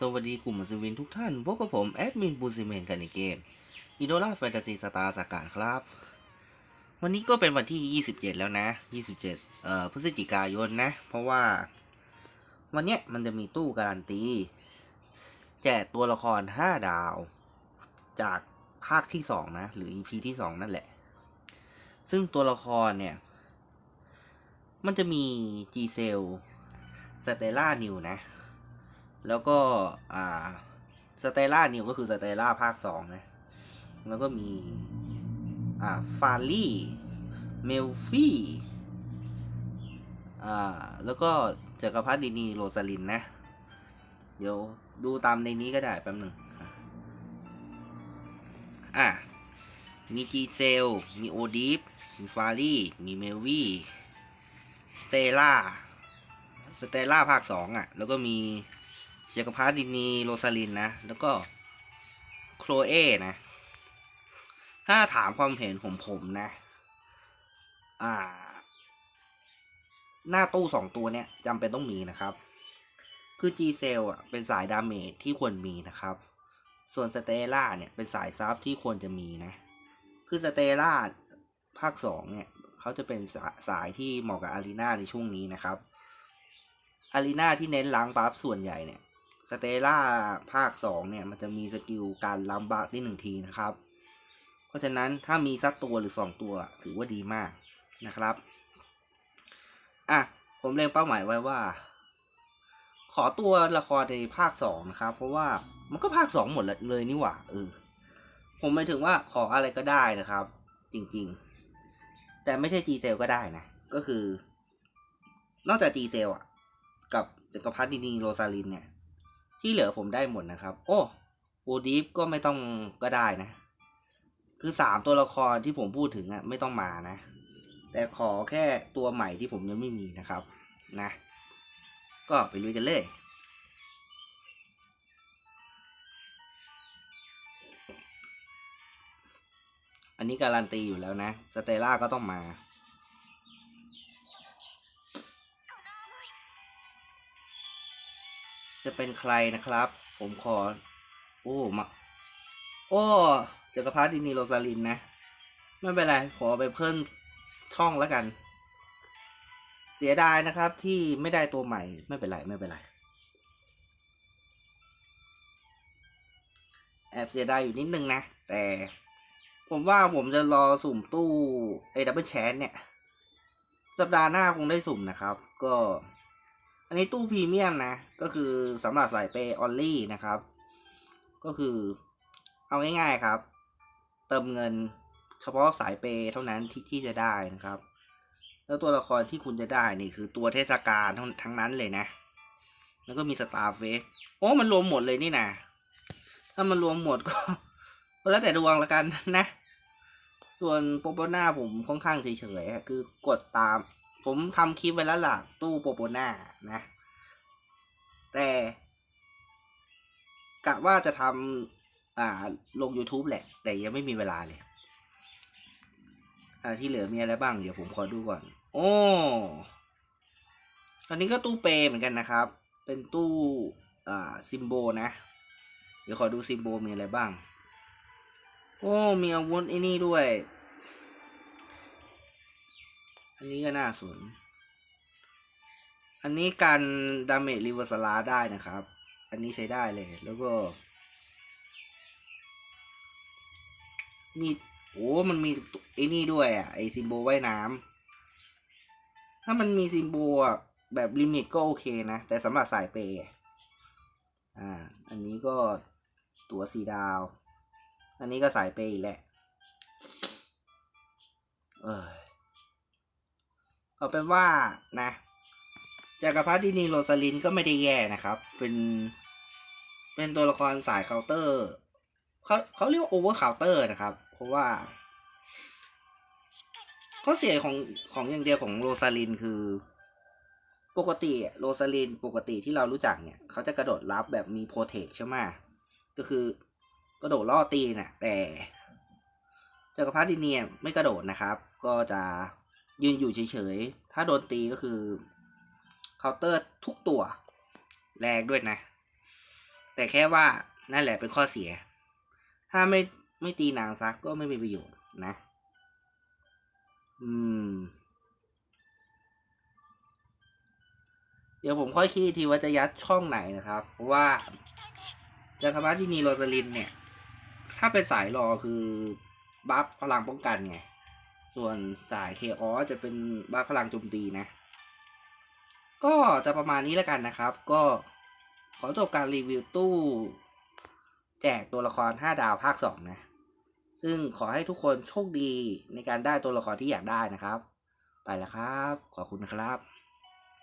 สวัสดีกลุ่มมัสวินทุกท่าน พบกับผมแอดมินบูซิเมนกันในเกมอีโดล่าแฟนตาซีสตาร์สากาศครับ วันนี้ก็เป็นวันที่ 27 แล้วนะ 27 เอ่อ พฤศจิกายนนะ เพราะว่า วันเนี้ยมันจะมีตู้การันตี แจกตัวละคร 5 ดาว จากภาคที่ 2 นะ หรือ EP ที่ 2 นั่นแหละ ซึ่งตัวละครเนี่ย มันจะมี G c e l สเตล่านิวนะ แล้วก็อ่าสเตล่านิวก็คือสเตล่าภาคสองนะ แล้วก็มีอ่าฟารี่เมลฟี่อ่าแล้วก็จักรพรรดินีโรซาลินนะ เดี๋ยวดูตามในนี้ก็ได้แป๊บหนึ่งอะมีจีเซล มีโอดีฟมีฟารี่ มีเมลวี่ สเตล่า สเตล่าภาคสองอะ แล้วก็มี จักรพรรดินีโรซาลินนะ แล้วก็โคลเอนะ ถ้าถามความเห็นของผมนะ อ่า หน้าตู้สองตัวเนี้ยจำเป็นต้องมีนะครับ คือ G c e l อะเป็นสายดาเมจที่ควรมีนะครับ ส่วนสเตล่าเนี่ยเป็นสายซับที่ควรจะมีนะ คือสเตล่าภาคสองเนี่ยเขาจะเป็นสาสายที่เหมาะกับอารีนาในช่วงนี้นะครับอารีนาที่เน้นล้างบัฟส่วนใหญ่เนี่ย สเตล่าภาคสองเนี่ย มันจะมีสกิลการล้างบัฟได้หนึ่งทีนะครับ เพราะฉะนั้นถ้ามีสักตัวหรือสองตัวถือว่าดีมากนะครับ อะ ผมเล็งเป้าหมายไว้ว่า ขอตัวละครในภาคสองนะครับ เพราะว่ามันก็ภาคสองหมดเลยนี่หว่าเออผมหมายถึงว่าขออะไรก็ได้นะครับ จริงๆ แต่ไม่ใช่ G c e l ก็ได้นะ ก็คือ นอกจาก G c e l อะ กับจักรพรรดินีโรซาลินเนี่ย ที่เหลือผมได้หมดนะครับ โอ้โอดีฟก็ไม่ต้องก็ได้นะ คือสามตัวละครที่ผมพูดถึงอะไม่ต้องมานะ แต่ขอแค่ตัวใหม่ที่ผมยังไม่มีนะครับ นะ ก็ไปลุยกันเลยอันนี้การันตีอยู่แล้วนะ สเตล่าก็ต้องมา จะเป็นใครนะครับ ผมขอ โอ้มาโอ้จักรพรรดินีโรซาลินนะ ไม่เป็นไร ขอไปเพิ่มช่องแล้วกัน เสียดายนะครับที่ไม่ได้ตัวใหม่ ไม่เป็นไร ไม่เป็นไร แอบเสียดายอยู่นิดนึงนะ แต่ผมว่าผมจะรอสุ่มตู้ไอ้ดับเบิลแชนเนี่ย สัปดาห์หน้าคงได้สุ่มนะครับ ก็ อันนี้ตู้พรีเมียมนะ ก็คือสำหรับสายเปย์ออลลี่นะครับ ก็คือเอาง่ายๆครับ เติมเงินเฉพาะสายเปย์เท่านั้นที่ที่จะได้นะครับ แล้วตัวละครที่คุณจะได้นี่คือตัวเทศกาลทั้งทั้งนั้นเลยนะ แล้วก็มีสตาร์เฟสโอ้มันรวมหมดเลยนี่นะถ้ามันรวมหมดก็แล้วแต่ดวงละกันนะ ส่วนโปโปน่าผมค่อนข้างเฉยๆคือกดตาม ผมทำคลิปไว้แล้วล่ะตู้โปโปนานะ แต่กะว่าจะทำอ่าลง YouTube แหละ แต่ยังไม่มีเวลาเลยอ่าที่เหลือมีอะไรบ้าง เดี๋ยวผมขอดูก่อน โอ้ตอนนี้ก็ตู้เปย์เหมือนกันนะครับ เป็นตู้อ่าซิมโบนะ เดี๋ยวขอดูซิมโบมีอะไรบ้าง โอ้ มีอาวุธไอ้นี่ด้วย อันนี้ก็น่าสน อันนี้การดาเมจรีเวอร์สลาได้นะครับ อันนี้ใช้ได้เลยแล้วก็มีโอ้มันมีไอ้นี่ด้วยอะไอซิมโบว่ายน้ำถ้ามันมีซิมโบอะแบบลิมิตก็โอเคนะ แต่สำหรับสายเปย์อ่า อันนี้ก็ตัวสีดาว อันนี้ก็สายเปย์อีกแหละ เออ เอาเป็นว่านะจักรพรรดินีโรซาลินก็ไม่ได้แย่นะครับ เป็น เป็นตัวละครสายเคาน์เตอร์ เขาเขาเรียกว่าโอเวอร์เคาน์เตอร์นะครับ เพราะว่าข้อเสียของของอย่างเดียวของโรซาลินคือ ปกติโรซาลินปกติที่เรารู้จักเนี่ย เขาจะกระโดดรับแบบมีโปรเทคใช่ไหมก็คือกระโดดล่อตีน่ะ แต่จักรพรรดิเนียไม่กระโดดนะครับ ก็จะ ยืนอยู่เฉยๆ ถ้าโดนตีก็คือเคาน์เตอร์ทุกตัว แรงด้วยนะ แต่แค่ว่านั่นแหละเป็นข้อเสีย ถ้าไม่ไม่ตีนางซักก็ไม่มีประโยชน์นะ อืม เดี๋ยวผมค่อยคิดทีว่าจะยัดช่องไหนนะครับ เพราะว่าจากคามาที่นีโรสลินเนี่ย ถ้าเป็นสายรอคือ บัฟพลังป้องกันไง ส่วนสายเคออจะเป็นบ้าพลังโจมตีนะ ก็จะประมาณนี้แล้วกันนะครับ ก็ขอจบการรีวิวตู้ แจกตัวละคร 5 ดาวภาค 2 นะ ซึ่งขอให้ทุกคนโชคดีในการได้ตัวละครที่อยากได้นะครับ ไปแล้วครับ ขอบคุณครับ